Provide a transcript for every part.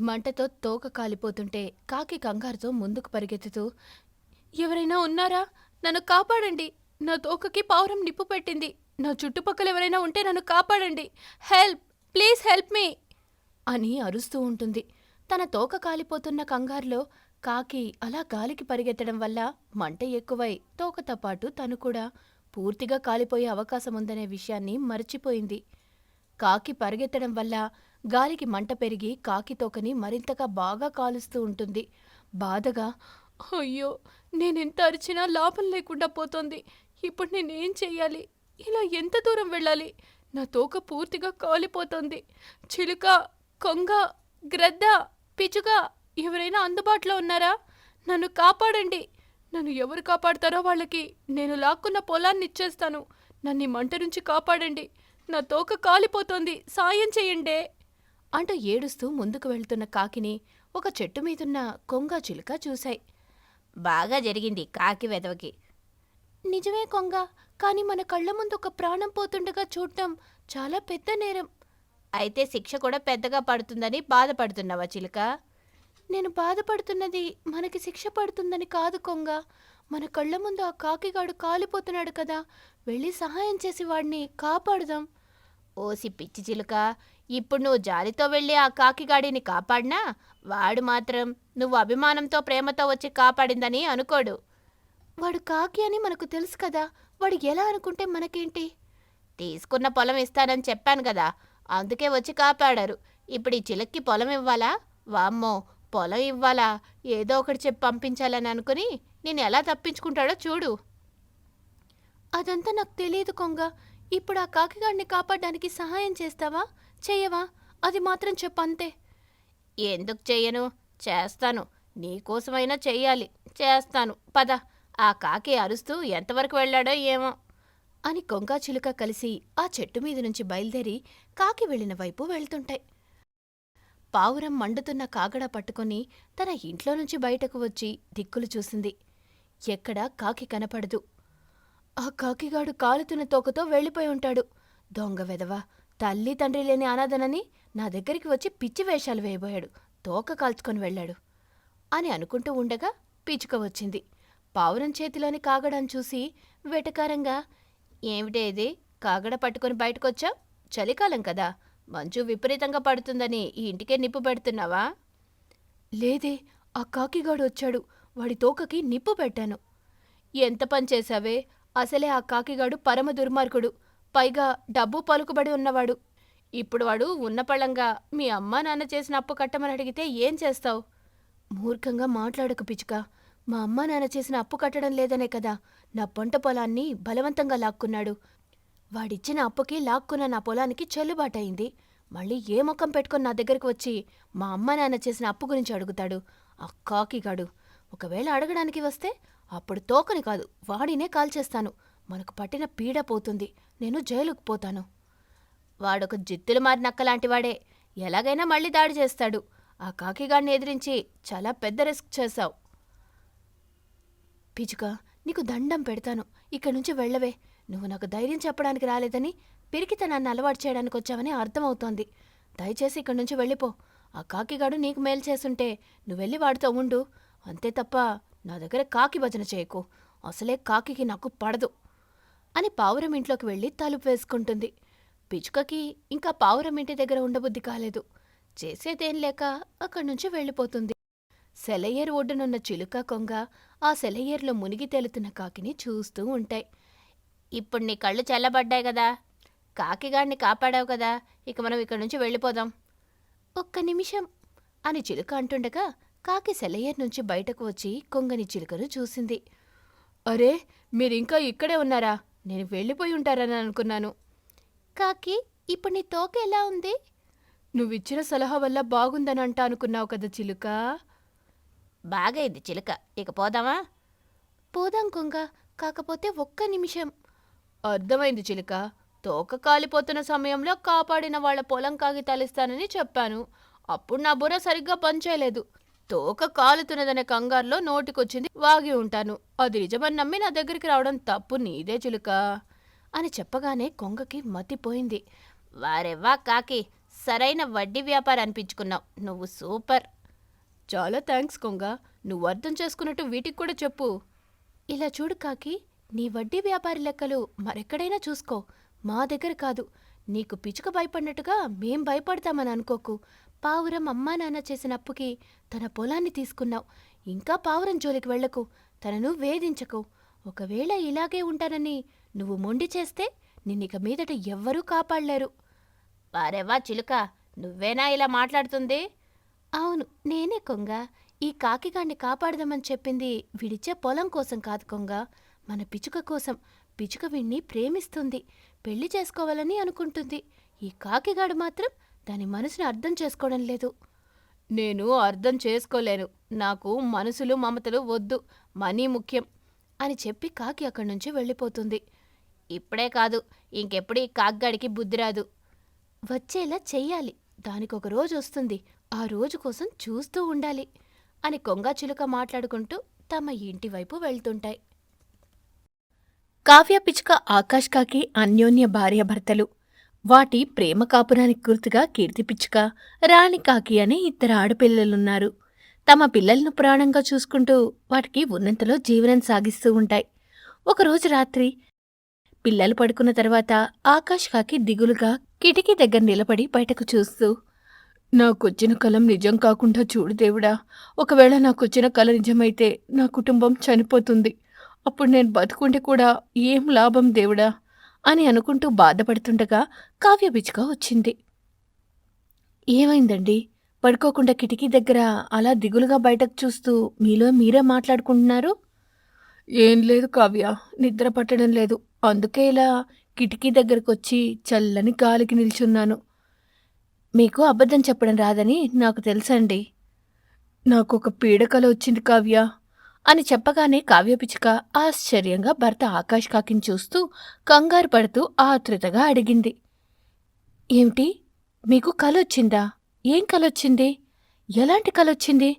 మంటతో తోక కాలిపోతుంటే కాకి కంగారుతో ముందుకు పరిగెత్తుతూ ఎవరైనా ఉన్నారా? నన్ను కాపాడండి. నా తోకకి పావురం నిప్పు పెట్టింది. నా చుట్టుపక్కల ఎవరైనా ఉంటే నన్ను కాపాడండి. హెల్ప్! Please help me! అని అరుస్తూ ఉంటుంది. తన తోక కాలిపోతున్న కంగారులో కాకి అలా గాలికి పరిగెత్తడం వల్ల మంట ఎక్కువై తోకతో పాటు తను కూడా పూర్తిగా కాలిపోయే అవకాశం ఉందనే విషయాన్ని మర్చిపోయింది. కాకి పరిగెత్తడం వల్ల గాలికి మంట పెరిగి కాకి తోకని మరింతగా బాగా కాలుస్తూ ఉంటుంది. బాధగా అయ్యో నేనెంత అరిచినా లాభం లేకుండా పోతోంది. ఇప్పుడు నేనేం చెయ్యాలి? ఇలా ఎంత దూరం వెళ్ళాలి? నా తోక పూర్తిగా కాలిపోతోంది. చిలుక కొంగ గ్రద్ద పిచుక ఎవరైనా అందుబాటులో ఉన్నారా? నన్ను కాపాడండి. నన్ను ఎవరు కాపాడతారో వాళ్ళకి నేను లాక్కున్న పొలాన్ని ఇచ్చేస్తాను. నన్ను మంట నుంచి కాపాడండి. నా తోక కాలిపోతోంది. సాయం చేయండే. అంటూ ఏడుస్తూ ముందుకు వెళ్తున్న కాకిని ఒక చెట్టు మీదున్న కొంగ చిలుక చూశాయి. బాగా జరిగింది కాకి వెదవకి. నిజమే కొంగ కానీ మన కళ్ళ ముందు ఒక ప్రాణం పోతుండగా చూడటం చాలా పెద్ద నేరం. అయితే శిక్ష కూడా పెద్దగా పడుతుందని బాధపడుతున్నావా చిలుక? నేను బాధపడుతున్నది మనకి శిక్ష పడుతుందని కాదు కొంగ. మన కళ్ళ ముందు ఆ కాకిగాడు కాలిపోతున్నాడు కదా వెళ్ళి సహాయం చేసి వాడిని కాపాడుదాం. ఓసి పిచ్చి చిలుక. ఇప్పుడు నువ్వు జాలితో వెళ్ళి ఆ కాకిగాడిని కాపాడినా వాడు మాత్రం నువ్వు అభిమానంతో ప్రేమతో వచ్చి కాపాడిందని అనుకోడు. వాడు కాకి అని మనకు తెలుసు కదా వాడు ఎలా అనుకుంటే మనకేంటి? తీసుకున్న పొలం ఇస్తానని చెప్పాను కదా అందుకే వచ్చి కాపాడారు. ఇప్పుడు ఈ చిలక్కి పొలం ఇవ్వాలా? వామ్మో పొలం ఇవ్వాలా? ఏదో ఒకటి చెప్పి పంపించాలని అనుకుని నేను ఎలా తప్పించుకుంటాడో చూడు. అదంతా నాకు తెలియదు కొంగ. ఇప్పుడు ఆ కాకిగాడిని కాపాడడానికి సహాయం చేస్తావా? చెయ్యవా? అది మాత్రం చెప్పంతే. ఎందుకు చెయ్యను? చేస్తాను. నీకోసమైనా చెయ్యాలి. చేస్తాను. పద. ఆ కాకి అరుస్తూ ఎంతవరకు వెళ్ళాడో ఏమో. అని కొంకాచిలుక కలిసి ఆ చెట్టు మీద నుంచి బయలుదేరి కాకి వెళ్ళిన వైపు వెళ్తుంటాయి. పావురం మండుతున్న కాగడ పట్టుకొని తన ఇంట్లో నుంచి బయటకు వచ్చి దిక్కులు చూసింది. ఎక్కడా కాకి కనపడదు. ఆ కాకిగాడు కాలుతున్న తోకతో వెళ్ళిపోయి ఉంటాడు. దొంగ వెదవ తల్లి తండ్రి లేని అనాథనని నా దగ్గరికి వచ్చి పిచ్చి వేషాలు వేయబోయాడు. తోక కాల్చుకొని వెళ్ళాడు. అని అనుకుంటూ ఉండగా పిచ్చుక వచ్చింది. పావురం చేతిలోని కాగడాన్ని చూసి వెటకారంగా ఏమిటే ఇది? కాగడ పట్టుకొని బయటకొచ్చా చలికాలం కదా. మంచు విపరీతంగా పడుతుందని ఈ ఇంటికే నిప్పు పెడుతున్నావా? లేదే ఆ కాకిగాడు వచ్చాడు. వాడి తోకకి నిప్పు పెట్టాను. ఎంత పని చేశావే? అసలే ఆ కాకిగాడు పరమ దుర్మార్గుడు. పైగా డబ్బు పలుకుబడి ఉన్నవాడు. ఇప్పుడు వాడు ఉన్నపళంగా మీ అమ్మా నాన్న చేసిన అప్పు కట్టమని అడిగితే ఏం చేస్తావు? మూర్ఖంగా మాట్లాడకు పిచ్చుక. మా అమ్మా నాన్న చేసిన అప్పు కట్టడం లేదనే కదా. నా పంట పొలాన్ని బలవంతంగా లాక్కున్నాడు. వాడిచ్చిన అప్పుకి లాక్కున్న నా పొలానికి చెల్లుబాటయింది. మళ్ళీ ఏ ముఖం పెట్టుకొని నా దగ్గరికి వచ్చి మా అమ్మ నాన్న చేసిన అప్పు గురించి అడుగుతాడు? ఆ కాకిగాడు. ఒకవేళ అడగడానికి వస్తే అప్పుడు తోకని కాదు వాడినే కాల్చేస్తాను మనకు పట్టిన పీడ పోతుంది. నేను జైలుకు పోతాను. వాడొక జిత్తులు మారినక్కలాంటి వాడే ఎలాగైనా మళ్ళీ దాడి చేస్తాడు. ఆ కాకిగాడిని ఎదిరించి చాలా పెద్ద రిస్క్ చేశావు. పిచుక నీకు దండం పెడతాను. ఇక్కడి నుంచి వెళ్ళవే. నువ్వు నాకు ధైర్యం చెప్పడానికి రాలేదని పిరికితనాన్ని అలవాటు చేయడానికి వచ్చావని అర్థమవుతోంది. దయచేసి ఇక్కడి నుంచి వెళ్ళిపో. ఆ కాకిగాడు నీకు మేలు చేసుంటే నువ్వెళ్ళి వాడితో ఉండు. అంతే తప్ప నా దగ్గర కాకి భజన చేయకు. అసలే కాకికి నాకు పడదు. అని పావురం ఇంట్లోకి వెళ్ళి తలుపు వేసుకుంటుంది. పిచుకకి ఇంకా పావురం ఇంటి దగ్గర ఉండబుద్ధి కాలేదు. చేసేదేం లేక అక్కడి నుంచి వెళ్ళిపోతుంది. సెలయేరు ఒడ్డునున్న చిలుక కొంగ ఆ సెలయేరులో మునిగి తేలుతున్న కాకిని చూస్తూ ఉంటాయి. ఇప్పుడు నీ కళ్ళు చల్లబడ్డాయి కదా. కాకిగాడిని కాపాడావు కదా. ఇక మనం ఇక్కడి నుంచి వెళ్ళిపోదాం. ఒక్క నిమిషం అని చిలుక అంటుండగా కాకి సెలయేరు నుంచి బయటకు వచ్చి కొంగని చిలుకను చూసింది. అరే మీరింకా ఇక్కడే ఉన్నారా? నేను వెళ్ళిపోయి ఉంటారని అనుకున్నాను. కాకి ఇప్పుడు నీ తోక ఎలా ఉంది? నువ్విచ్చిన సలహా వల్ల బాగుందని అంట అనుకున్నావు కదా చిలుక. బాగైంది చిలుక. ఇక పోదామా? పోదాం కొంగ. కాకపోతే ఒక్క నిమిషం. అర్థమైంది చిలుక. తోక కాలిపోతున్న సమయంలో కాపాడిన వాళ్ళ పొలం కాగితాలిస్తానని చెప్పాను. అప్పుడు నా బుర్ర సరిగ్గా పనిచేయలేదు. తోక కాలుతున్నదనే కంగారులో నోటికొచ్చింది వాగి ఉంటాను. అది నిజమని నమ్మి నా దగ్గరికి రావడం తప్పు నీదే చిలుక అని చెప్పగానే కొంగకి మతిపోయింది వారెవ్వా కాకి సరైన వడ్డీ వ్యాపారం అనిపించుకున్నావు. నువ్వు సూపర్. చాలా థ్యాంక్స్ కొంగ. నువ్వు అర్థం చేసుకున్నట్టు వీటికి కూడా చెప్పు. ఇలా చూడు కాకి నీ వడ్డీ వ్యాపారి లెక్కలు మరెక్కడైనా చూసుకో. మా దగ్గర కాదు. నీకు పిచుక భయపడినట్టుగా మేం భయపడతామని అనుకోకు. పావురం అమ్మా నాన్న చేసిన అప్పుకి తన పొలాన్ని తీసుకున్నావు. ఇంకా పావురం జోలికి వెళ్ళకు తనను వేధించకు. ఒకవేళ ఇలాగే ఉంటానని నువ్వు మొండి చేస్తే నిన్నిక మీదట ఎవ్వరూ కాపాడలేరు. వారెవా చిలుక నువ్వేనా ఇలా మాట్లాడుతుంది? అవును నేనే కొంగ. ఈ కాకిగాన్ని కాపాడదామని చెప్పింది విడిచే పొలం కోసం కాదు కొంగ. మన పిచుక కోసం. పిచుక వీణ్ణి ప్రేమిస్తుంది. పెళ్ళి చేసుకోవాలని అనుకుంటుంది. ఈ కాకిగాడు మాత్రం దాని మనసుని అర్థం చేసుకోవడం లేదు. నేను అర్థం చేసుకోలేను. నాకు మనసులు మమతలు వద్దు. మనీ ముఖ్యం అని చెప్పి కాకి అక్కడి నుంచి వెళ్ళిపోతుంది. ఇప్పుడే కాదు. ఇంకెప్పుడు ఈ కాగ్గాడికి బుద్ధి రాదు. వచ్చేలా చెయ్యాలి. దానికొక రోజు వస్తుంది. ఆ రోజు కోసం చూస్తూ ఉండాలి అని కొంగా చిలుక మాట్లాడుకుంటూ తమ ఇంటి వైపు వెళ్తుంటాయి. కావ్య పిచ్చుక ఆకాష్ కాకి అన్యోన్య భార్యాభర్తలు వాటి ప్రేమ కాపురానికి గుర్తుగా కీర్తి పిచ్చుక రాణి కాకి అనే ఇద్దరు ఆడపిల్లలున్నారు. తమ పిల్లలను ప్రాణంగా చూసుకుంటూ వాటికి ఉన్నంతలో జీవనం సాగిస్తూ ఉంటాయి. ఒకరోజు రాత్రి పిల్లలు పడుకున్న తర్వాత ఆకాష్ కాకి దిగులుగా కిటికీ దగ్గర నిలబడి బయటకు చూస్తూ నాకొచ్చిన కలం నిజం కాకుండా చూడు దేవుడా ఒకవేళ నాకొచ్చిన కల నిజమైతే నా కుటుంబం చనిపోతుంది. అప్పుడు నేను బతుకుంటే కూడా ఏం లాభం దేవుడా? అని అనుకుంటూ బాధపడుతుండగా కావ్య వచ్చింది. ఏమైందండి? పడుకోకుండా కిటికీ దగ్గర అలా దిగులుగా బయటకు చూస్తూ మీలో మీరే మాట్లాడుకుంటున్నారు? ఏం లేదు కావ్య నిద్ర పట్టడం లేదు. అందుకే ఇలా కిటికీ దగ్గరకు వచ్చి చల్లని గాలికి నిల్చున్నాను. మీకు అబద్ధం చెప్పడం రాదని నాకు తెలుసండి. నాకు ఒక పీడకల వచ్చింది కావ్య. అని చెప్పగానే కావ్యపిచ్చుక ఆశ్చర్యంగా భర్త ఆకాష్ కాకిని చూస్తూ కంగారు పడుతూ ఆతృతగా అడిగింది. ఏమిటి? మీకు కలొచ్చిందా? ఏం కలొచ్చింది? ఎలాంటి కలొచ్చింది?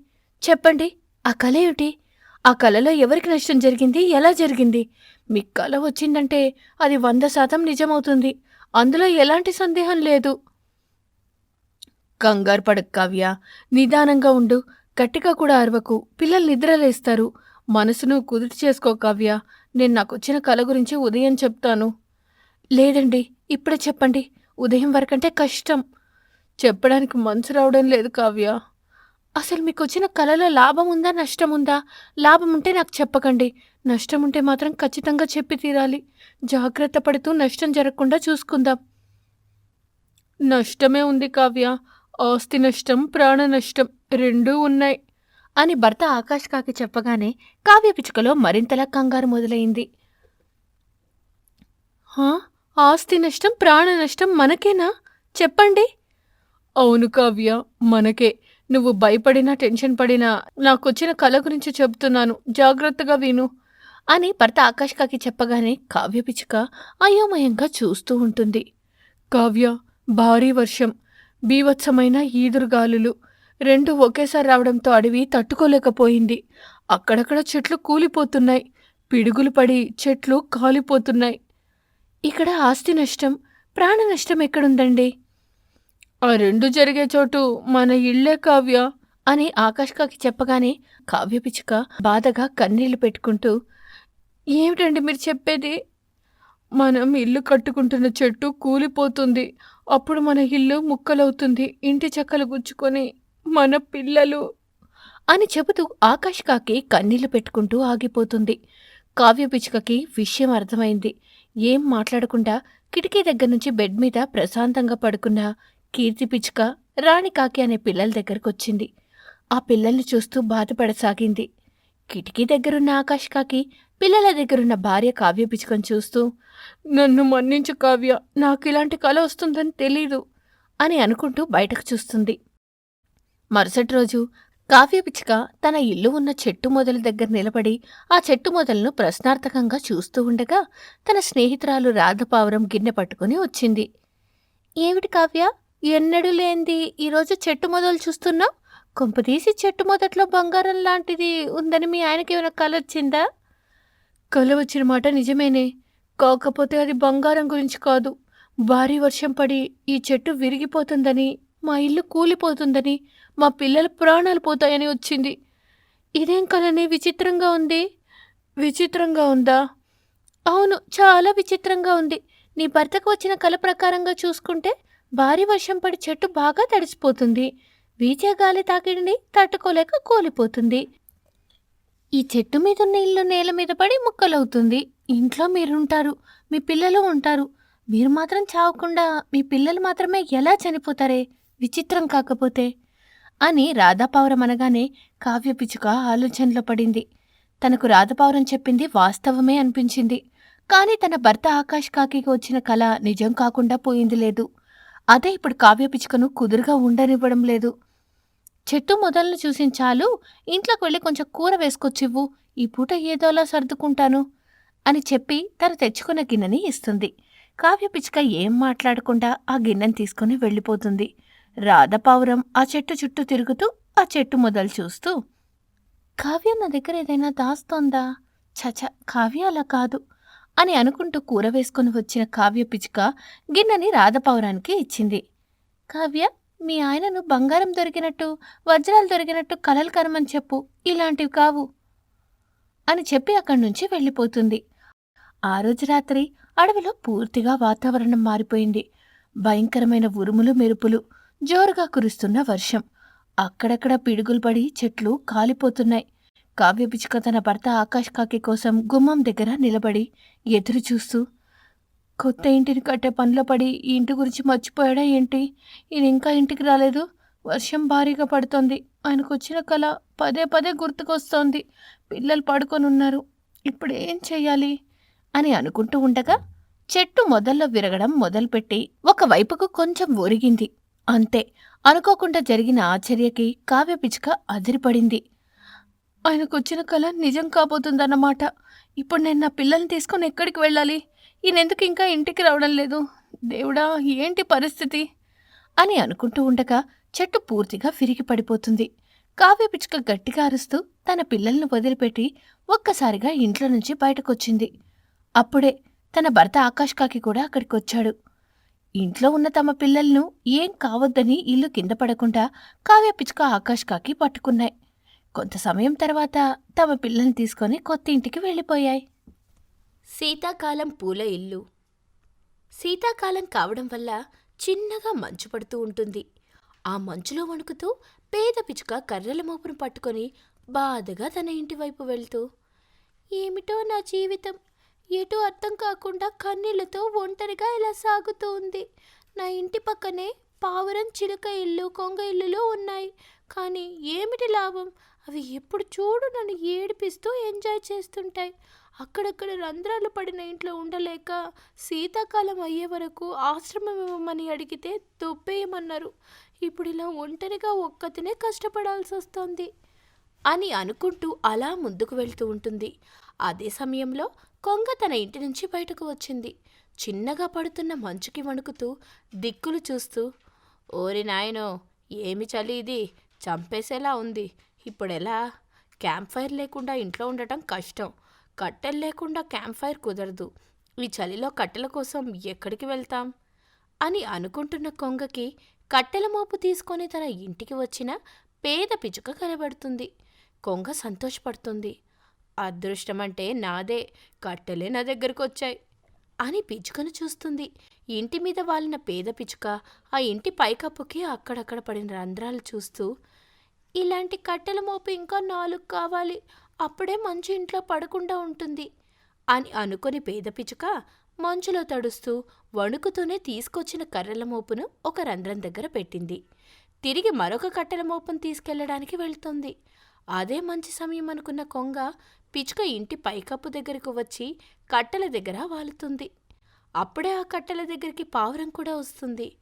చెప్పండి. ఆ కళ ఏమిటి? ఆ కలలో ఎవరికి నష్టం జరిగింది? ఎలా జరిగింది? మీ కల వచ్చిందంటే అది వంద శాతం నిజమవుతుంది. అందులో ఎలాంటి సందేహం లేదు. కంగారు పడక్ కావ్య. నిదానంగా ఉండు. గట్టిగా కూడా అరవకు. పిల్లలు నిద్రలేస్తారు మనసును కుదుటి చేసుకో కావ్య. నేను నాకొచ్చిన కల గురించి ఉదయం చెప్తాను. లేదండి ఇప్పుడే చెప్పండి. ఉదయం వరకంటే కష్టం. చెప్పడానికి మనసు రావడం లేదు కావ్య. అసలు మీకు వచ్చిన కలలో లాభం ఉందా నష్టం ఉందా లాభం ఉంటే నాకు చెప్పకండి. నష్టం ఉంటే మాత్రం ఖచ్చితంగా చెప్పి తీరాలి. జాగ్రత్త పడుతూ నష్టం జరగకుండా చూసుకుందాం. నష్టమే ఉంది కావ్య. ఆస్తి నష్టం ప్రాణ నష్టం రెండూ ఉన్నాయి అని భర్త ఆకాష్ కాకి చెప్పగానే కావ్య పిచ్చుకలో మరింతలా కంగారు మొదలైంది. ఆస్తి నష్టం ప్రాణ నష్టం మనకేనా? చెప్పండి. అవును కావ్య మనకే. నువ్వు భయపడినా టెన్షన్ పడినా నాకొచ్చిన కళ గురించి చెప్తున్నాను. జాగ్రత్తగా విను అని భర్త ఆకాష్ కాకి చెప్పగానే కావ్య పిచ్చుక అయోమయంగా చూస్తూ ఉంటుంది. కావ్య భారీ వర్షం. బీభత్సమైన ఈదురుగాలులు రెండు ఒకేసారి రావడంతో అడవి తట్టుకోలేకపోయింది. అక్కడక్కడ చెట్లు కూలిపోతున్నాయి. పిడుగులు పడి చెట్లు కాలిపోతున్నాయి. ఇక్కడ ఆస్తి నష్టం ప్రాణ నష్టం ఎక్కడుందండి? ఆ రెండు జరిగే చోటు మన ఇళ్ళే కావ్య అని ఆకాష్కాకి చెప్పగానే కావ్య పిచ్చుక బాధగా కన్నీళ్ళు పెట్టుకుంటూ ఏమిటండి మీరు చెప్పేది? మనం ఇల్లు కట్టుకుంటున్న చెట్టు కూలిపోతుంది. అప్పుడు మన ఇల్లు ముక్కలవుతుంది. ఇంటి చెక్కలు గుచ్చుకొని మన పిల్లలు అని చెబుతూ ఆకాష్ కాకి కన్నీళ్ళు పెట్టుకుంటూ ఆగిపోతుంది. కావ్య పిచ్చుకకి విషయం అర్థమైంది. ఏం మాట్లాడకుండా కిటికీ దగ్గర నుంచి బెడ్ మీద ప్రశాంతంగా పడుకున్న కీర్తి పిచ్చుక రాణి కాకి అనే పిల్లల దగ్గరకు వచ్చింది ఆ పిల్లల్ని చూస్తూ బాధపడసాగింది. కిటికీ దగ్గరున్న ఆకాష్ కాకి పిల్లల దగ్గరున్న భార్య కావ్య పిచ్చుకొని చూస్తూ నన్ను మన్నించు కావ్య నాకు ఇలాంటి కళ వస్తుందని తెలీదు అని అనుకుంటూ బయటకు చూస్తుంది. మరుసటి రోజు కావ్య పిచ్చుక తన ఇల్లు ఉన్న చెట్టు మొదల దగ్గర నిలబడి ఆ చెట్టు మొదలను ప్రశ్నార్థకంగా చూస్తూ ఉండగా తన స్నేహితురాలు రాధపావురం గిన్నె పట్టుకుని వచ్చింది. ఏమిటి కావ్య ఎన్నడూ లేంది ఈరోజు చెట్టు మొదలు చూస్తున్నావు? కొంపదీసి చెట్టు మొదట్లో బంగారం లాంటిది ఉందని మీ ఆయనకి ఏమైనా కలొచ్చిందా? కళ్ళు వచ్చిన మాట నిజమేనే. కాకపోతే అది బంగారం గురించి కాదు. భారీ వర్షం పడి ఈ చెట్టు విరిగిపోతుందని మా ఇల్లు కూలిపోతుందని మా పిల్లల ప్రాణాలు పోతాయని వచ్చింది. ఇదేం కలని విచిత్రంగా ఉంది? విచిత్రంగా ఉందా? అవును చాలా విచిత్రంగా ఉంది. నీ భర్తకు వచ్చిన కల ప్రకారంగా చూసుకుంటే భారీ వర్షం పడి చెట్టు బాగా తడిసిపోతుంది. వీచే గాలి తాకిడిని తట్టుకోలేక కూలిపోతుంది. ఈ చెట్టు మీద ఉన్న ఇల్లు నేల మీద పడి ముక్కలవుతుంది. ఇంట్లో మీరుంటారు. మీ పిల్లలు ఉంటారు. మీరు మాత్రం చావకుండా మీ పిల్లలు మాత్రమే ఎలా చనిపోతారే? విచిత్రం కాకపోతే? అని రాధాపావురం అనగానే కావ్య పిచ్చుక ఆలోచనలో పడింది. తనకు రాధపావురం చెప్పింది వాస్తవమే అనిపించింది. కానీ తన భర్త ఆకాష్ కాకికి వచ్చిన కళ నిజం కాకుండా పోయింది లేదు. అదే ఇప్పుడు కావ్య పిచ్చుకను కుదురుగా ఉండనివ్వడం లేదు. చెట్టు మొదలను చూసిన చాలు ఇంట్లోకి వెళ్ళి కొంచెం కూర వేసుకొచ్చివ్వు ఈ పూట ఏదోలా సర్దుకుంటాను అని చెప్పి తను తెచ్చుకున్న గిన్నెని ఇస్తుంది. కావ్య పిచ్చుక ఏం మాట్లాడకుండా ఆ గిన్నెని తీసుకుని వెళ్ళిపోతుంది. రాధపావురం ఆ చెట్టు చుట్టూ తిరుగుతూ ఆ చెట్టు మొదలు చూస్తూ కావ్య నా దగ్గర ఏదైనా దాస్తోందా? చచ కావ్య అలా కాదు అని అనుకుంటూ కూర వేసుకుని వచ్చిన కావ్య పిచ్చుక గిన్నెని రాధపావురానికి ఇచ్చింది. కావ్య మీ ఆయనను బంగారం దొరికినట్టు వజ్రాలు దొరికినట్టు కలలు కనమని చెప్పు ఇలాంటివి కావు అని చెప్పి అక్కడి నుంచి వెళ్ళిపోతుంది. ఆ రోజు రాత్రి అడవిలో పూర్తిగా వాతావరణం మారిపోయింది. భయంకరమైన ఉరుములు మెరుపులు జోరుగా కురుస్తున్న వర్షం. అక్కడక్కడ పిడుగులు పడి చెట్లు కాలిపోతున్నాయి. కావ్యపిచుక తన భర్త ఆకాష్ కాకి కోసం గుమ్మం దగ్గర నిలబడి ఎదురు చూస్తూ కొత్త ఇంటిని కట్టే పనిలో పడి ఈ ఇంటి గురించి మర్చిపోయాడా ఏంటి? ఈయన ఇంకా ఇంటికి రాలేదు. వర్షం భారీగా పడుతోంది. ఆయనకు వచ్చిన కళ పదే పదే గుర్తుకొస్తోంది. పిల్లలు పడుకొని ఉన్నారు ఇప్పుడు ఏం చేయాలి అని అనుకుంటూ ఉండగా చెట్టు మొదల్లో విరగడం మొదలుపెట్టి ఒకవైపుకు కొంచెం ఒరిగింది. అంతే. అనుకోకుండా జరిగిన ఆశ్చర్యకి కావ్య పిచ్చుక అదిరిపడింది. ఆయనకు వచ్చిన కళ నిజం కాబోతుందన్నమాట. ఇప్పుడు నేను నా పిల్లల్ని తీసుకొని ఎక్కడికి వెళ్ళాలి? ఈయనెందుకు ఇంకా ఇంటికి రావడం లేదు? దేవుడా ఏంటి పరిస్థితి? అని అనుకుంటూ ఉండగా చెట్టు పూర్తిగా విరిగి పడిపోతుంది. కావ్య పిచ్చుక గట్టిగా అరుస్తూ తన పిల్లల్ని వదిలిపెట్టి ఒక్కసారిగా ఇంట్లో నుంచి బయటకొచ్చింది. అప్పుడే తన భర్త ఆకాష్ కాకి కూడా అక్కడికొచ్చాడు. ఇంట్లో ఉన్న తమ పిల్లలను ఏం కావద్దని ఇల్లు కింద పడకుండా కావ్య పిచ్చుక ఆకాష్ కాకి పట్టుకున్నాయి. కొంత సమయం తర్వాత తమ పిల్లల్ని తీసుకొని కొత్త ఇంటికి వెళ్ళిపోయాయి. శీతాకాలం పూల ఇల్లు. శీతాకాలం కావడం వల్ల చిన్నగా మంచు పడుతూ ఉంటుంది. ఆ మంచులో వణుకుతూ పేద పిచుక కర్రల మోపును పట్టుకొని బాధగా తన ఇంటి వైపు వెళ్తూ ఏమిటో నా జీవితం? ఎటూ అర్థం కాకుండా కన్నీళ్ళతో ఒంటరిగా ఇలా సాగుతూ ఉంది. నా ఇంటి పక్కనే పావురం చిలుక ఇల్లు కొంగ ఇల్లులు ఉన్నాయి. కానీ ఏమిటి లాభం? అవి ఎప్పుడు చూడు నన్ను ఏడిపిస్తూ ఎంజాయ్ చేస్తుంటాయి. అక్కడక్కడ రంధ్రాలు పడిన ఇంట్లో ఉండలేక శీతాకాలం అయ్యే వరకు ఆశ్రమం ఇవ్వమని అడిగితే తొప్పేయమన్నారు. ఇప్పుడు ఇలా ఒంటరిగా ఒక్కతినే కష్టపడాల్సి వస్తోంది అని అనుకుంటూ అలా ముందుకు వెళ్తూ ఉంటుంది. అదే సమయంలో కొంగ తన ఇంటి నుంచి బయటకు వచ్చింది. చిన్నగా పడుతున్న మంచుకి వణుకుతూ దిక్కులు చూస్తూ ఓరి నాయనో ఏమి చలి ఇది? చంపేసేలా ఉంది. ఇప్పుడెలా? క్యాంప్ ఫైర్ లేకుండా ఇంట్లో ఉండటం కష్టం. కట్టెలు లేకుండా క్యాంప్ ఫైర్ కుదరదు. ఈ చలిలో కట్టెల కోసం ఎక్కడికి వెళ్తాం? అని అనుకుంటున్న కొంగకి కట్టెల మోపు తీసుకొని తన ఇంటికి వచ్చిన పేద పిచుక కనబడుతుంది. కొంగ సంతోషపడుతుంది. అదృష్టమంటే నాదే కట్టెలే నా దగ్గరకు వచ్చాయి అని పిచ్చుకను చూస్తుంది. ఇంటి మీద వాలిన పేద పిచ్చుక ఆ ఇంటి పైకప్పుకి అక్కడక్కడ పడిన రంధ్రాలు చూస్తూ ఇలాంటి కట్టెల మోపు ఇంకా నాలుగు కావాలి. అప్పుడే మంచు ఇంట్లో పడకుండా ఉంటుంది అని అనుకుని పేద పిచ్చుక మంచులో తడుస్తూ వణుకుతూనే తీసుకొచ్చిన కర్రల మోపును ఒక రంధ్రం దగ్గర పెట్టింది. తిరిగి మరొక కట్టెల మోపును తీసుకెళ్ళడానికి వెళ్తుంది. అదే మంచి సమయం అనుకున్న కొంగ పిచ్చుక ఇంటి పైకప్పు దగ్గరకు వచ్చి కట్టెల దగ్గర వాలుతుంది. అప్పుడే ఆ కట్టెల దగ్గరికి పావురం కూడా వస్తుంది.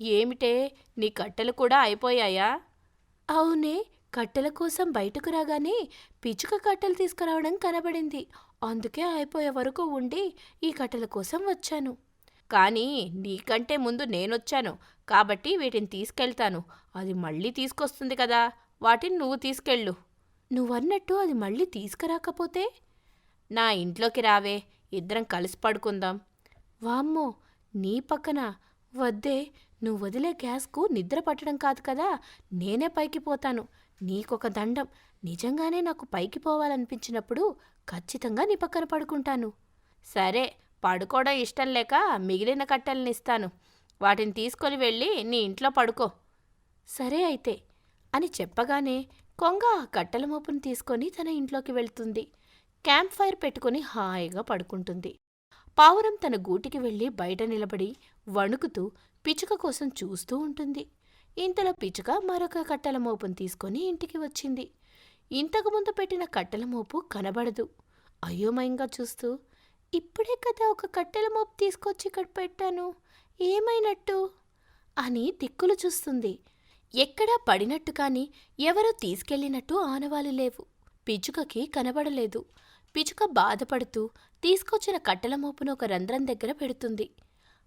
ఏమిటే నీ కట్టెలు కూడా అయిపోయాయా? అవునే కట్టెల కోసం బయటకు రాగానే పిచ్చుక కట్టెలు తీసుకురావడం కనబడింది. అందుకే అయిపోయే వరకు ఉండి ఈ కట్టెల కోసం వచ్చాను. కానీ నీకంటే ముందు నేనొచ్చాను. కాబట్టి వీటిని తీసుకెళ్తాను. అది మళ్ళీ తీసుకొస్తుంది కదా. వాటిని నువ్వు తీసుకెళ్ళు. నువ్వన్నట్టు అది మళ్ళీ తీసుకురాకపోతే? నా ఇంట్లోకి రావే. ఇద్దరం కలిసి పడుకుందాం. వామ్మో! నీ పక్కన. వద్దే! నువ్వు వదిలే గ్యాస్కు నిద్ర పట్టడం కాదు కదా. నేనే పైకి పోతాను. నీకొక దండం. నిజంగానే నాకు పైకి పోవాలనిపించినప్పుడు ఖచ్చితంగా నీ పక్కన పడుకుంటాను. సరే పడుకోవడం ఇష్టం లేక మిగిలిన కట్టెల్ని ఇస్తాను. వాటిని తీసుకొని వెళ్ళి నీ ఇంట్లో పడుకో. సరే అయితే అని చెప్పగానే కొంగ ఆ కట్టెల మోపును తీసుకొని తన ఇంట్లోకి వెళ్తుంది. క్యాంప్ ఫైర్ పెట్టుకుని హాయిగా పడుకుంటుంది. పావురం తన గూటికి వెళ్ళి బయట నిలబడి వణుకుతూ పిచుక కోసం చూస్తూ ఉంటుంది. ఇంతలో పిచ్చుక మరొక కట్టెల మోపును తీసుకొని ఇంటికి వచ్చింది. ఇంతకుముందు పెట్టిన కట్టెల మోపు కనబడదు. అయోమయంగా చూస్తూ ఇప్పుడే కదా ఒక కట్టెల మోపు తీసుకొచ్చి ఇక్కడ పెట్టాను. ఏమైనట్టు? అని దిక్కులు చూస్తుంది. ఎక్కడా పడినట్టు కాని ఎవరో తీసుకెళ్ళినట్టు ఆనవాలు లేవు. పిచుకకి కనబడలేదు. పిచుక బాధపడుతూ తీసుకొచ్చిన కట్టెల మోపును ఒక రంధ్రం దగ్గర పెడుతుంది.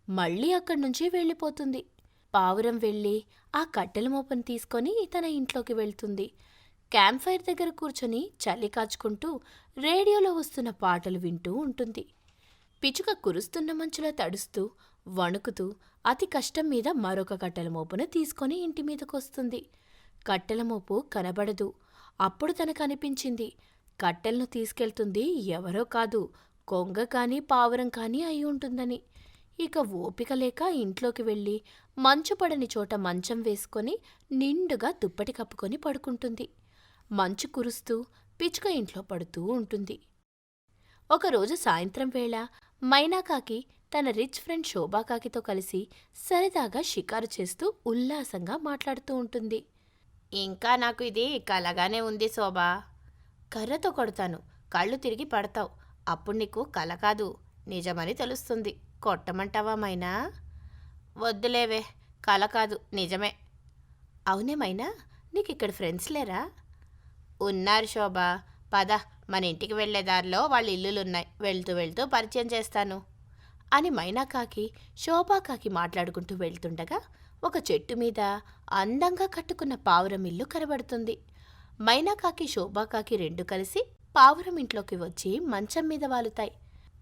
మళ్ళీ అక్కడి నుంచి వెళ్ళిపోతుంది. పావురం వెళ్ళి ఆ కట్టెల మోపును తీసుకొని తన ఇంట్లోకి వెళ్తుంది. క్యాంప్ ఫైర్ దగ్గర కూర్చొని చలి కాచుకుంటూ రేడియోలో వస్తున్న పాటలు వింటూ ఉంటుంది. పిచుక కురుస్తున్న మంచులో తడుస్తూ వణుకుతూ అతి కష్టం మీద మరొక కట్టెల మోపును తీసుకొని ఇంటి మీదకొస్తుంది కట్టెల మోపు కనబడదు. అప్పుడు తనకు అనిపించింది కట్టెలను తీసుకెళ్తుంది ఎవరో కాదు కొంగ కానీ పావురం కానీ అయి ఉంటుందని. ఇక ఓపిక లేక ఇంట్లోకి వెళ్ళి మంచు పడని చోట మంచం వేసుకొని నిండుగా దుప్పటి కప్పుకొని పడుకుంటుంది. మంచు కురుస్తూ పిచుక ఇంట్లో పడుతూ ఉంటుంది. ఒకరోజు సాయంత్రం వేళ మైనాకాకి తన రిచ్ ఫ్రెండ్ శోభాకాకితో కలిసి సరదాగా షికారు చేస్తూ ఉల్లాసంగా మాట్లాడుతూ ఉంటుంది. ఇంకా నాకు ఇది కలగానే ఉంది శోభా. కర్రతో కొడతాను. కళ్ళు తిరిగి పడతావు. అప్పుడు నీకు కల కాదు. నిజమని తెలుస్తుంది. కొట్టమంటావా మైనా? వద్దులేవే కల కాదు నిజమే. అవునే మైనా నీకు ఇక్కడ ఫ్రెండ్స్ లేరా? ఉన్నారు శోభ పద మన ఇంటికి వెళ్ళే దారిలో వాళ్ళ ఇల్లులున్నాయి వెళ్తూ వెళ్తూ పరిచయం చేస్తాను. అని మైనాకాకి శోభాకాకి మాట్లాడుకుంటూ వెళ్తుండగా ఒక చెట్టు మీద అందంగా కట్టుకున్న పావురం ఇల్లు కనబడుతుంది. మైనాకాకి శోభాకాకి రెండు కలిసి పావురం ఇంట్లోకి వచ్చి మంచం మీద వాలుతాయి.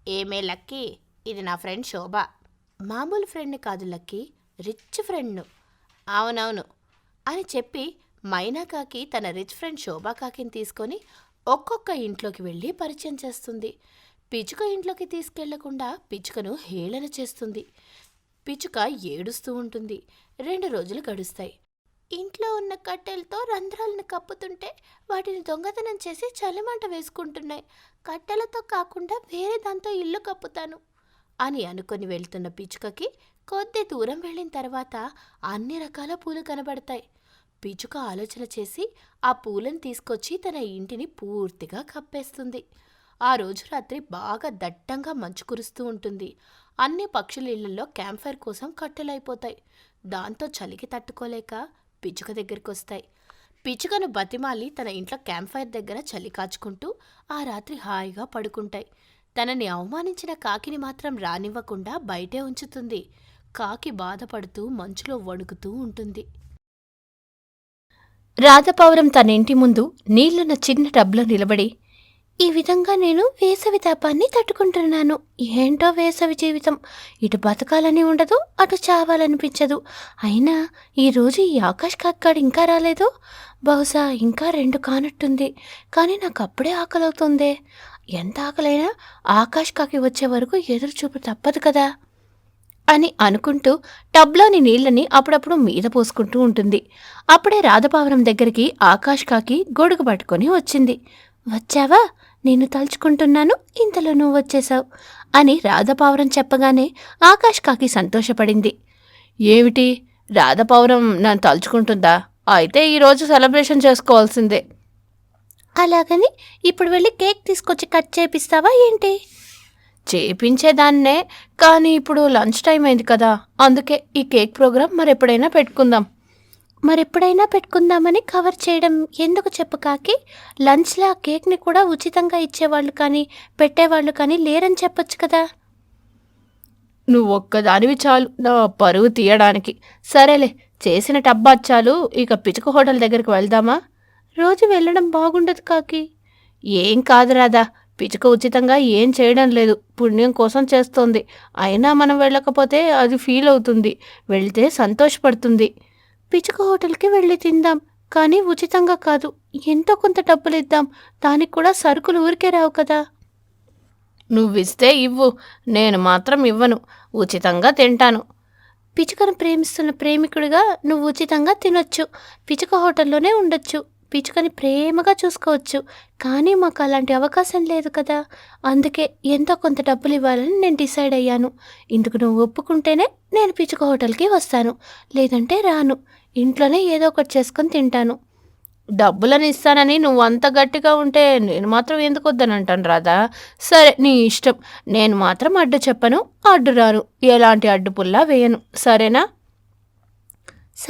ఏమే లక్కీ? ఇది నా ఫ్రెండ్ శోభ. మామూలు ఫ్రెండ్ని కాదు లక్కీ రిచ్ ఫ్రెండ్ను అవునవును. అని చెప్పి మైనాకాకి తన రిచ్ ఫ్రెండ్ శోభాకాకిని తీసుకొని ఒక్కొక్క ఇంట్లోకి వెళ్ళి పరిచయం చేస్తుంది. పిచుక ఇంట్లోకి తీసుకెళ్ళకుండా పిచుకను హేళన చేస్తుంది. పిచుక ఏడుస్తూ ఉంటుంది. రెండు రోజులు గడుస్తాయి. ఇంట్లో ఉన్న కట్టెలతో రంధ్రాలను కప్పుతుంటే వాటిని దొంగతనం చేసి చలిమంట వేసుకుంటున్నాయి. కట్టెలతో కాకుండా వేరే దాంతో ఇల్లు కప్పుతాను. అని అనుకొని వెళ్తున్న పిచుకకి కొద్ది దూరం వెళ్ళిన తర్వాత అన్ని రకాల పూలు కనబడతాయి. పిచుక ఆలోచన చేసి ఆ పూలను తీసుకొచ్చి తన ఇంటిని పూర్తిగా కప్పేస్తుంది. ఆ రోజు రాత్రి బాగా దట్టంగా మంచు కురుస్తూ ఉంటుంది. అన్ని పక్షుల ఇళ్ళలో క్యాంఫైర్ కోసం కట్టెలైపోతాయి దాంతో చలికి తట్టుకోలేక పిచుక దగ్గరికి వస్తాయి పిచుకను బతిమాలి తన ఇంట్లో క్యాంఫైర్ దగ్గర చలి కాచుకుంటూ ఆ రాత్రి హాయిగా పడుకుంటాయి. తనని అవమానించిన కాకిని మాత్రం రానివ్వకుండా బయటే ఉంచుతుంది. కాకి బాధపడుతూ మంచులో వణుకుతూ ఉంటుంది. రాధపౌరం తన ఇంటి ముందు నీళ్ళున్న చిన్న టబ్లో నిలబడి ఈ విధంగా నేను వేసవి తాపాన్ని తట్టుకుంటున్నాను. ఏంటో వేసవి జీవితం. ఇటు బతకాలని ఉండదు అటు చావాలనిపించదు. అయినా ఈరోజు ఈ ఆకాష్ కాక్కాడు ఇంకా రాలేదు? బహుశా ఇంకా రెండు కానట్టుంది. కానీ నాకు అప్పుడే ఆకలవుతుందే. ఎంత ఆకలైనా ఆకాష్ కాకి వచ్చే వరకు ఎదురు చూపు తప్పదు కదా అని అనుకుంటూ టబ్లోని నీళ్ళని అప్పుడప్పుడు మీద పోసుకుంటూ ఉంటుంది. అప్పుడే రాధపావరం దగ్గరికి ఆకాష్ కాకి గొడుగు పట్టుకొని వచ్చింది. వచ్చావా? నేను తలుచుకుంటున్నాను. ఇంతలో నువ్వు వచ్చేశావు అని రాధపావరం చెప్పగానే ఆకాష్ కాకి సంతోషపడింది. ఏమిటి? రాధపావరం నన్ను తలుచుకుంటుందా? అయితే ఈరోజు సెలబ్రేషన్ చేసుకోవాల్సిందే అలాగని ఇప్పుడు వెళ్ళి కేక్ తీసుకొచ్చి కట్ చేపిస్తావా ఏంటి? చేపించేదాన్నే కానీ ఇప్పుడు లంచ్ టైం అయింది కదా. అందుకే ఈ కేక్ ప్రోగ్రాం మరెప్పుడైనా పెట్టుకుందాం. మరెప్పుడైనా పెట్టుకుందామని కవర్ చేయడం ఎందుకు చెప్పు కాకి? లంచ్లో ఆ కేక్ని కూడా ఉచితంగా ఇచ్చేవాళ్ళు కానీ పెట్టేవాళ్ళు కానీ లేరని చెప్పొచ్చు కదా. నువ్వు ఒక్కదానివి చాలు నా పరువు తీయడానికి. సరేలే చేసిన టబ్బా చాలు ఇక పిచుక హోటల్ దగ్గరికి వెళ్దామా? రోజు వెళ్ళడం బాగుండదు కాకి. ఏం కాదు రాదా పిచ్చుక ఉచితంగా ఏం చేయడం లేదు. పుణ్యం కోసం చేస్తోంది. అయినా మనం వెళ్ళకపోతే అది ఫీల్ అవుతుంది. వెళ్తే సంతోషపడుతుంది. పిచ్చుక హోటల్కి వెళ్ళి తిందాం. కానీ ఉచితంగా కాదు. ఎంతో కొంత డబ్బులు ఇద్దాం. దానికి కూడా సరుకులు ఊరికే రావు కదా. నువ్విస్తే ఇవ్వు. నేను మాత్రం ఇవ్వను. ఉచితంగా తింటాను. పిచుకను ప్రేమిస్తున్న ప్రేమికుడిగా నువ్వు ఉచితంగా తినొచ్చు. పిచుక హోటల్లోనే ఉండొచ్చు. పిచ్చుకని ప్రేమగా చూసుకోవచ్చు. కానీ మాకు అలాంటి అవకాశం లేదు కదా. అందుకే ఎంతో కొంత డబ్బులు ఇవ్వాలని నేను డిసైడ్ అయ్యాను. ఇందుకు నువ్వు ఒప్పుకుంటేనే నేను పిచుక హోటల్కి వస్తాను. లేదంటే రాను. ఇంట్లోనే ఏదో ఒకటి చేసుకొని తింటాను. డబ్బులను ఇస్తానని నువ్వు అంత గట్టిగా ఉంటే నేను మాత్రం ఎందుకు వద్దనంటాను రాదా సరే నీ ఇష్టం. నేను మాత్రం అడ్డు చెప్పను అడ్డు రాను. ఎలాంటి అడ్డు పుల్లా వేయను. సరేనా?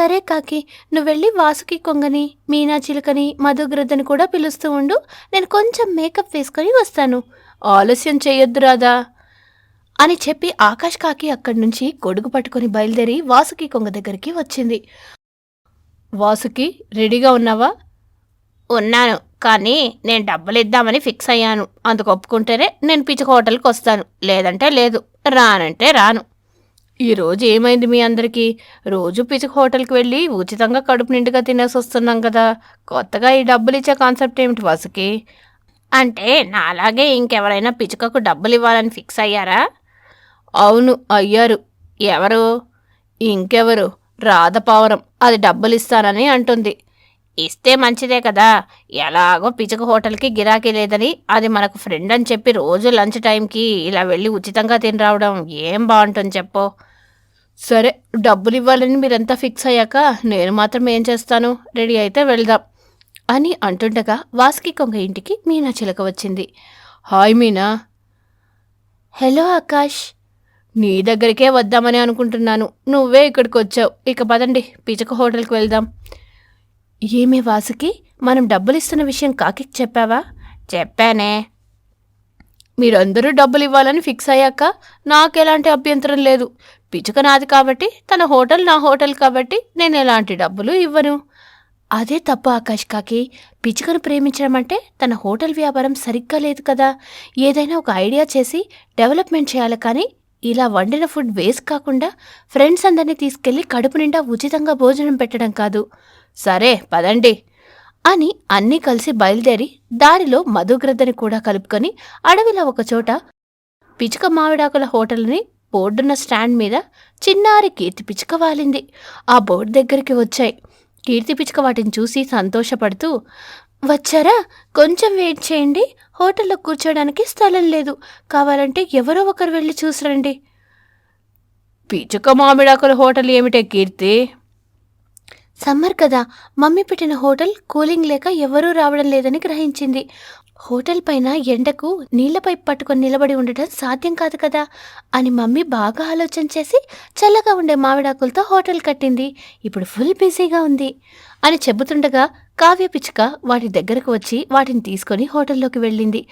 సరే కాకి నువ్వు వెళ్ళి వాసుకి కొంగని మీనా చిలుకని మధుగ్రద్దని కూడా పిలుస్తూ ఉండు. నేను కొంచెం మేకప్ వేసుకొని వస్తాను. ఆలస్యం చేయొద్దు రాదా అని చెప్పి ఆకాష్ కాకి అక్కడి నుంచి గొడుగు పట్టుకొని బయలుదేరి వాసుకి కొంగ దగ్గరికి వచ్చింది. వాసుకి రెడీగా ఉన్నావా? ఉన్నాను కానీ నేను డబ్బులు ఇద్దామని ఫిక్స్ అయ్యాను. అందుకు ఒప్పుకుంటేనే నేను పిచ్చుక హోటల్కి వస్తాను. లేదంటే లేదు. రానంటే రాను. ఈరోజు ఏమైంది మీ అందరికీ? రోజు పిచ్చుక హోటల్కి వెళ్ళి ఉచితంగా కడుపు నిండుగా తినేసి వస్తున్నాం కదా. కొత్తగా ఈ డబ్బులు ఇచ్చే కాన్సెప్ట్ ఏమిటి వాసుకి? అంటే నాలాగే ఇంకెవరైనా పిచ్చుకకు డబ్బులు ఇవ్వాలని ఫిక్స్ అయ్యారా? అవును అయ్యారు. ఎవరు? ఇంకెవరు? రాధపావరం అది డబ్బులు ఇస్తానని అంటుంది. ఇస్తే మంచిదే కదా. ఎలాగో పిచుక హోటల్కి గిరాకీ లేదని అది మనకు ఫ్రెండ్ అని చెప్పి రోజు లంచ్ టైంకి ఇలా వెళ్ళి ఉచితంగా తిని రావడం ఏం బాగుంటుంది చెప్పు. సరే డబ్బులు ఇవ్వాలని మీరంతా ఫిక్స్ అయ్యాక నేను మాత్రం ఏం చేస్తాను? రెడీ అయితే వెళ్దాం అని అంటుండగా వాసుకి కొంగ ఇంటికి మీనా చిలక వచ్చింది. హాయ్ మీనా. హలో ఆకాష్. నీ దగ్గరికే వద్దామని అనుకుంటున్నాను. నువ్వే ఇక్కడికి వచ్చావు ఇక పదండి పిచక హోటల్కి వెళ్దాం. ఏమే వాసుకి? మనం డబ్బులు ఇస్తున్న విషయం కాకి చెప్పావా? చెప్పానే. మీరందరూ డబ్బులు ఇవ్వాలని ఫిక్స్ అయ్యాక నాకు ఎలాంటి అభ్యంతరం లేదు. పిచుక నాది కాబట్టి తన హోటల్ నా హోటల్ కాబట్టి నేను ఎలాంటి డబ్బులు ఇవ్వను. అదే తప్పు ఆకాష్ కాకి. పిచుకను ప్రేమించడం అంటే తన హోటల్ వ్యాపారం సరిగ్గా లేదు కదా. ఏదైనా ఒక ఐడియా చేసి డెవలప్మెంట్ చేయాలి కానీ ఇలా వండిన ఫుడ్ వేస్ట్ కాకుండా ఫ్రెండ్స్ అందరినీ తీసుకెళ్ళి కడుపు నిండా ఉచితంగా భోజనం పెట్టడం కాదు. సరే పదండి. అని అన్నీ కలిసి బయలుదేరి దారిలో మధుగ్రద్దని కూడా కలుపుకొని అడవిలో ఒకచోట పిచుక మామిడాకుల హోటల్ని బోర్డున్న స్టాండ్ మీద చిన్నారి కీర్తి పిచుక వాలింది. ఆ బోర్డు దగ్గరికి వచ్చాయి. కీర్తి పిచుక వాటిని చూసి సంతోషపడుతూ వచ్చారా? కొంచెం వెయిట్ చేయండి. హోటల్లో కూర్చోడానికి స్థలం లేదు. కావాలంటే ఎవరో ఒకరు వెళ్ళి చూసిరండి. పిచుక మామిడాకుల హోటల్ ఏమిటే కీర్తి? సమ్మర్ కదా మమ్మీ పెట్టిన హోటల్ కూలింగ్ లేక ఎవరూ రావడం లేదని గ్రహించింది. హోటల్ పైన ఎండకు నీళ్ళపై పట్టుకొని నిలబడి ఉండటం సాధ్యం కాదు కదా అని మమ్మీ బాగా ఆలోచన చేసి చల్లగా ఉండే మామిడాకులతో హోటల్ కట్టింది. ఇప్పుడు ఫుల్ బిజీగా ఉంది అని చెబుతుండగా కావ్య పిచ్చుక వాటి దగ్గరకు వచ్చి వాటిని తీసుకొని హోటల్లోకి వెళ్ళింది.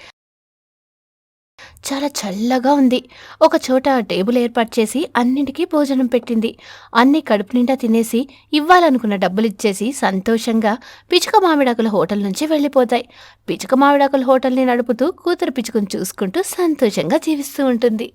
చాలా చల్లగా ఉంది. ఒక చోట టేబుల్ ఏర్పాటు చేసి అన్నింటికీ భోజనం పెట్టింది. అన్ని కడుపు నిండా తినేసి ఇవ్వాలనుకున్న డబ్బులు ఇచ్చేసి సంతోషంగా పిచుక మామిడాకుల హోటల్ నుంచి వెళ్ళిపోతాయి. పిచుక మామిడాకుల హోటల్ని నడుపుతూ కూతురు పిచుకుని చూసుకుంటూ సంతోషంగా జీవిస్తూ ఉంటుంది.